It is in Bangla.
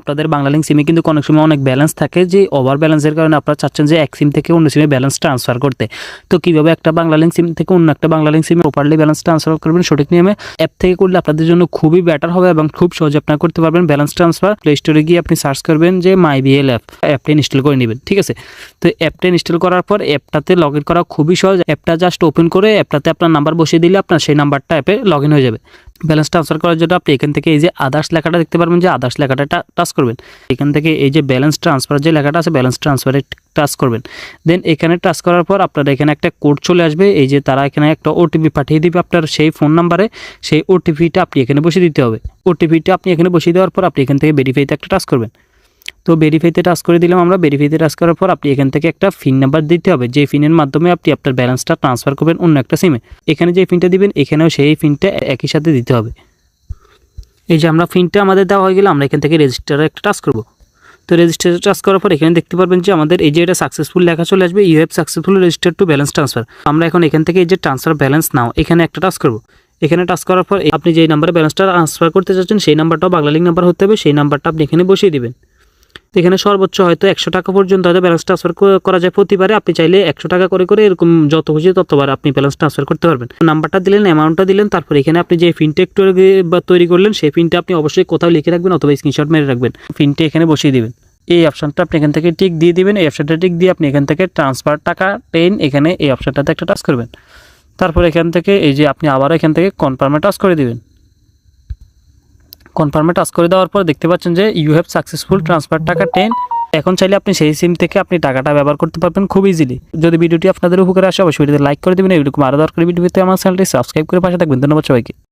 আপনাদের বাংলালিংক সিমে কিন্তু অনেক সময় অনেক ব্যালেন্স থাকে যে ওভার ব্যালেন্সের কারণে আপনারা চাচ্ছেন যে এক সিম থেকে অন্য সিমে ব্যালেন্স ট্রান্সফার করতে। তো কীভাবে একটা বাংলালিংক সিম থেকে অন্য একটা বাংলালিংক সিমে প্রপারলি ব্যালেন্স ট্রান্সফার করবেন সঠিক নিয়মে অ্যাপ থেকে করলে আপনাদের জন্য খুবই বেটার হবে এবং খুব সহজে আপনারা করতে পারবেন ব্যালেন্স ট্রান্সফার প্লে স্টোরে গিয়ে আপনি সার্চ করবেন যে মাই বিএল অ্যাপ অ্যাপটা ইনস্টল করে নেবেন, ঠিক আছে? তো অ্যাপটা ইনস্টল করার পর অ্যাপটাতে লগ ইন করা খুবই সহজ। অ্যাপটা জাস্ট ওপেন করে অ্যাপটাতে আপনার নাম্বার বসিয়ে দিলে আপনার সেই নাম্বারটা অ্যাপে লগ ইন হয়ে যাবে। ব্যালেন্স ট্রান্সফার করার জন্য আপনি এখান থেকে এই যে আদার্স লেখাটা দেখতে পারবেন যে আদার্স লেখাটা টাচ করবেন। এখান থেকে এই যে ব্যালেন্স ট্রান্সফার যে লেখাটা আছে ব্যালেন্স ট্রান্সফারে টাচ করবেন। দেন এখানে টাচ করার পর আপনার এখানে একটা কোড চলে আসবে, এই যে তারা এখানে একটা ওটিপি পাঠিয়ে দিবে আপনার সেই ফোন নাম্বারে সেই ওটিপিটা আপনি এখানে বসে দিতে হবে। ওটিপিটা আপনি এখানে বসিয়ে দেওয়ার পর আপনি এখান থেকে ভেরিফাইতে একটা টাচ করবেন। তো ভেরিফাইতে টাচ করে দিলাম আমরা। ভেরিফাইতে টাচ করার পর আপনি এখান থেকে একটা ফিন নাম্বার দিতে হবে। যে ফিনের মাধ্যমে আপনি আপনার ব্যালেন্সটা ট্রান্সফার করবেন অন্য একটা সিমে এখানে যে ফিনটা দিবেন, এখানেও সেই ফিনটা একই সাথে দিতে হবে। এই যে আমরা ফিনটা আমাদের দেওয়া হয়ে গেলে আমরা এখান থেকে রেজিস্টারে একটা টাচ করব। তো রেজিস্টারে টাচ করার পর এখানে দেখতে পারবেন যে আমাদের এই যে এটা সাকসেসফুল লেখা চলে আসবে। You have successful register to balance transfer আমরা এখন এখান থেকে এই যে ট্রান্সফার ব্যালেন্স নাও এখানে একটা টাচ করব। এখানে টাচ করার পর আপনি যেই নাম্বারে ব্যালেন্সটা ট্রান্সফার করতে চাচ্ছেন, সেই নাম্বারটাও বাংলা লিঙ্ক নাম্বার হতে হবে। সেই নাম্বারটা আপনি এখানে বসিয়ে দিবেন। তো এখানে সর্বোচ্চ হয়তো একশো টাকা পর্যন্ত হয়তো ব্যালেন্স ট্রান্সফার করা যায় প্রতিবারে। আপনি চাইলে একশো টাকা করে করে এরকম যত খুশি ততবার আপনি ব্যালেন্স ট্রান্সফার করতে পারবেন। নাম্বারটা দিলেন অ্যামাউন্টটা দিলেন, তারপর এখানে আপনি যে ফিনটা একটু বা তৈরি করলেন, সেই ফিনটা আপনি অবশ্যই কোথাও লিখে রাখবেন অথবা স্ক্রিনশট মেরে রাখবেন। ফিনটা এখানে বসিয়ে দিবেন। এই অপশানটা আপনি এখান থেকে টিক দিয়ে দিবেন। এই অপশানটা টিক দিয়ে আপনি এখান থেকে ট্রান্সফার টাকা টেন এখানে এই অপশানটাতে একটা টাচ করবেন। তারপর এখান থেকে এই যে আপনি আবার এখান থেকে কনফার্মে টাচ করে দিবেন। কনফার্মে টাচ করে দেওয়ার পর দেখতে পাচ্ছেন যে ইউ হ্যাভ সাকসেসফুল ট্রান্সফার টাকা টেন এখন চাইলে আপনি সেই সিম থেকে আপনি টাকাটা ব্যবহার করতে পারবেন খুব ইজিলি যদি ভিডিওটি আপনাদের উপকারে আসে, অবশ্যই লাইক করে দেবেন। এরকম আরও দরকারি ভিডিওতে আমার চ্যানেলটি সাবস্ক্রাইব করে পাশে থাকবেন। ধন্যবাদ সবাইকে।